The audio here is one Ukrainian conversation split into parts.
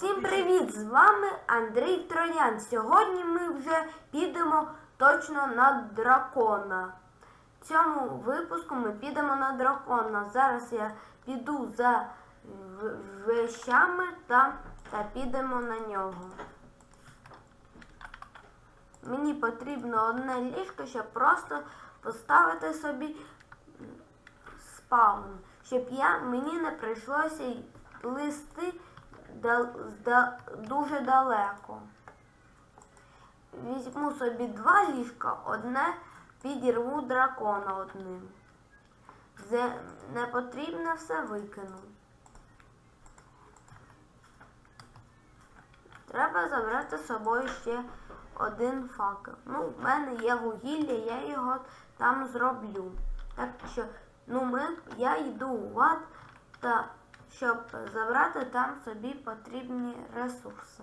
Всім привіт! З вами Андрій Троян. Сьогодні ми вже підемо точно на дракона. В цьому випуску ми підемо на дракона. Зараз я піду за вещами та, та підемо на нього. Мені потрібно одне ліжко, щоб просто поставити собі спаун, щоб я, мені не прийшлося й плисти дал- зда- дуже далеко. Візьму собі два ліжка, одне підірву дракона одним. Зе- Не потрібно все викину. Треба забрати з собою ще один факел. Ну, в мене є вугілля, я його там зроблю. Так що, ну ми, я йду у ад, та щоб забрати там собі потрібні ресурси.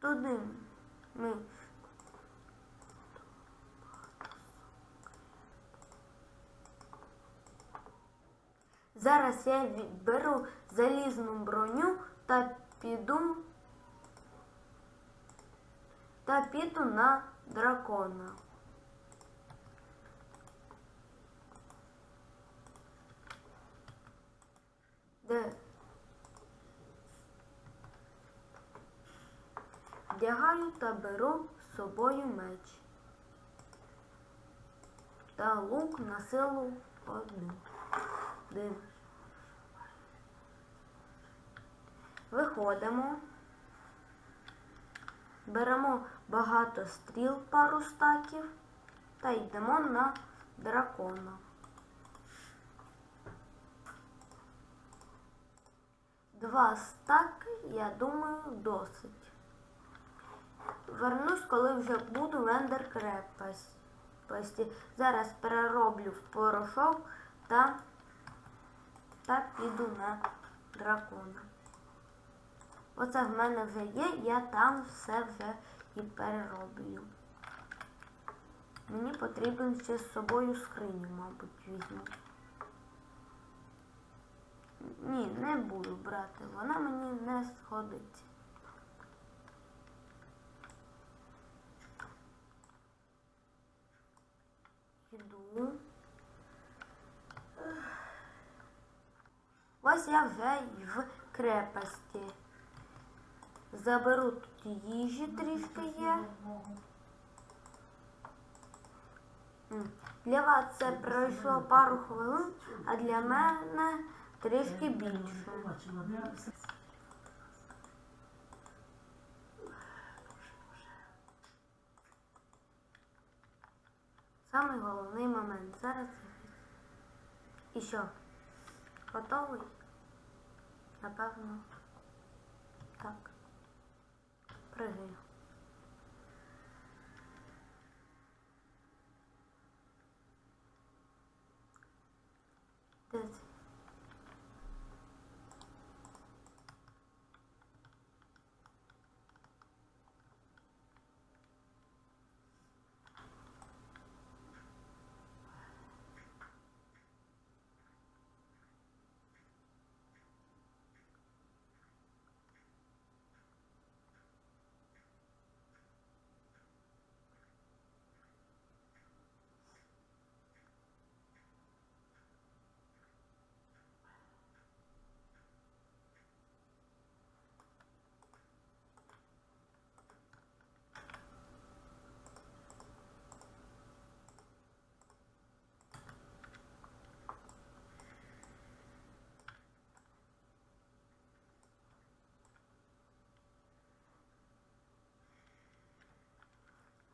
Туди ми. Зараз я беру залізну броню та піду та піду на дракона. Де? Вдягаю та беру з собою меч. Та лук на силу один. Один. Виходимо. Беремо багато стріл, пару стаків та йдемо на дракона. Два стаки, я думаю, досить. Вернусь, коли вже буду в крепості. Зараз перероблю в порошок та, та піду на дракона. Оце в мене вже є, я там все вже і перероблю. Мені потрібен ще з собою скриню, мабуть, візьму. Ні, не буду брати, вона мені не сходиться. Іду. Ось я вже в крепості. Заберу тут їжі трішки є. Для вас це пройшло пару хвилин, а для мене трішки більше. Самий головний момент. Зараз. І що? Готовий? Напевно. Так. Пригаю. Де?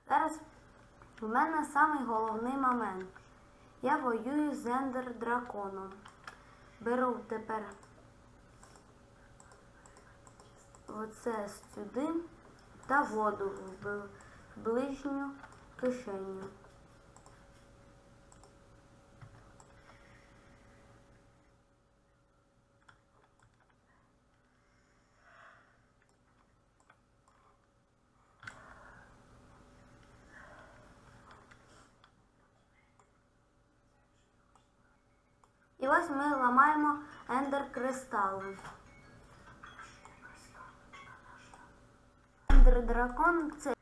Зараз у мене самий головний момент. Я воюю з ендер драконом. Беру тепер оце сюди та воду в в ближню кишеню. І ось ми ламаємо ендер кристали. Ендер дракон це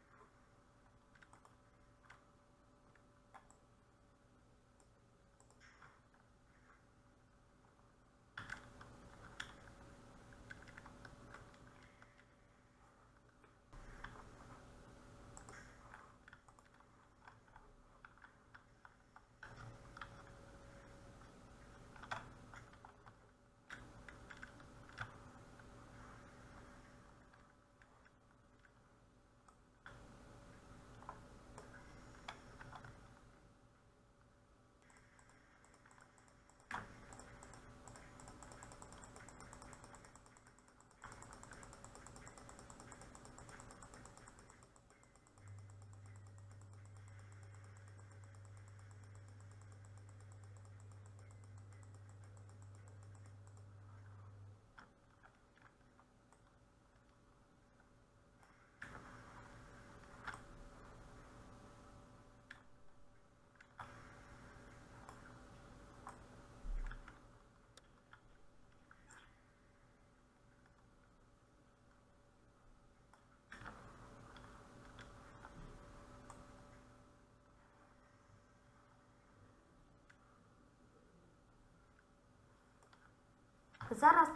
Зараз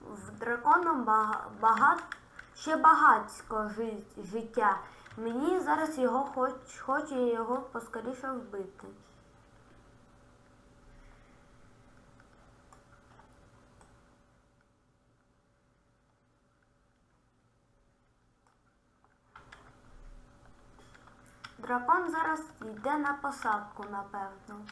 в драконом багато ще багатько жи- життя. Мені зараз його хоч, хоче його поскоріше вбити. Дракон зараз йде на посадку, напевно.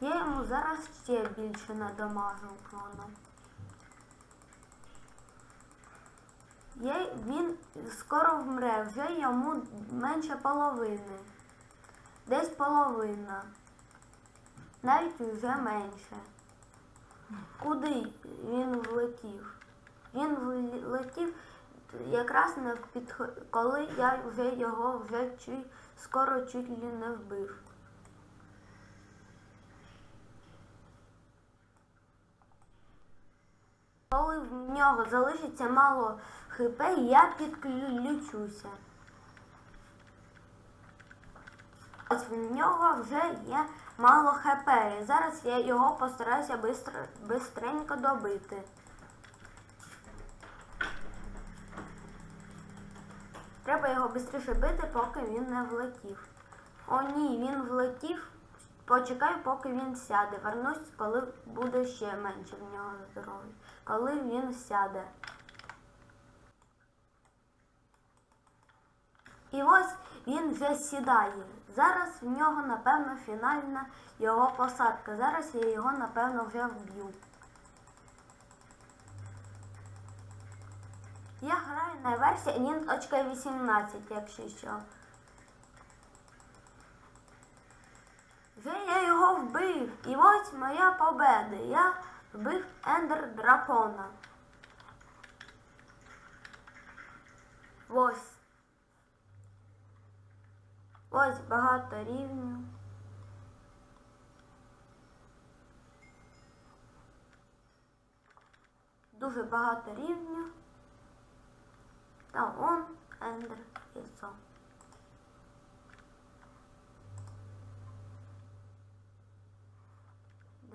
Я йому зараз ще більше надамажу кроном. Я, він скоро вмре, вже йому менше половини. Десь половина. Навіть вже менше. Куди він влетів? Він влетів якраз на підход, коли я вже його вже чуть, скоро чуть ли не вбив. Коли в нього залишиться мало хп, я підключуся. Ось в нього вже є мало хп. І зараз я його постараюся бистренько добити. Треба його швидше бити, поки він не влетів. О, ні, він влетів. Почекаю, поки він сяде. Вернусь, коли буде ще менше в нього здоров'я. Коли він сяде. І ось він вже сідає. Зараз в нього, напевно, фінальна його посадка. Зараз я його, напевно, вже вб'ю. Я граю на версії 1.18, якщо що. Вже я його вбив. І ось моя победа. Я вбив Ендер Дракона. Ось. Ось багато рівнів. Дуже багато рівнів. Та он Ендер Ісо.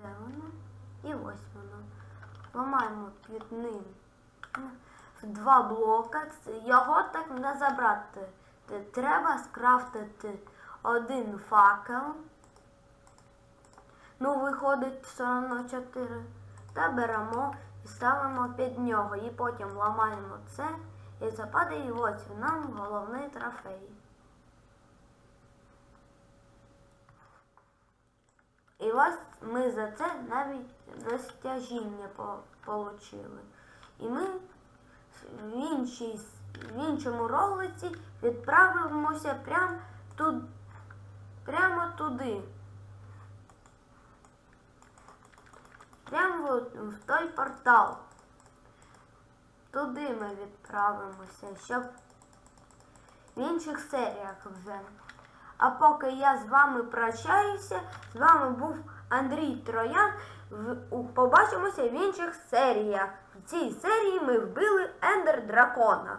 Де воно? І ось воно. Ламаємо під ним в два блока. Його так не забрати. Треба скрафтити один факел. Ну, виходить все одно 4. Та беремо і ставимо під нього. І потім ламаємо це і западає ось нам головний трофей. І ось ми за це навіть розтяжіння получили. І ми в, іншій, в іншому ролиці відправимося прям тут, прямо туди. прямо в той портал. Туди ми відправимося, щоб в інших серіях вже. А поки я з вами прощаюся, з вами був Андрій Троян. Побачимося в інших серіях. В цій серії ми вбили Ендер Дракона.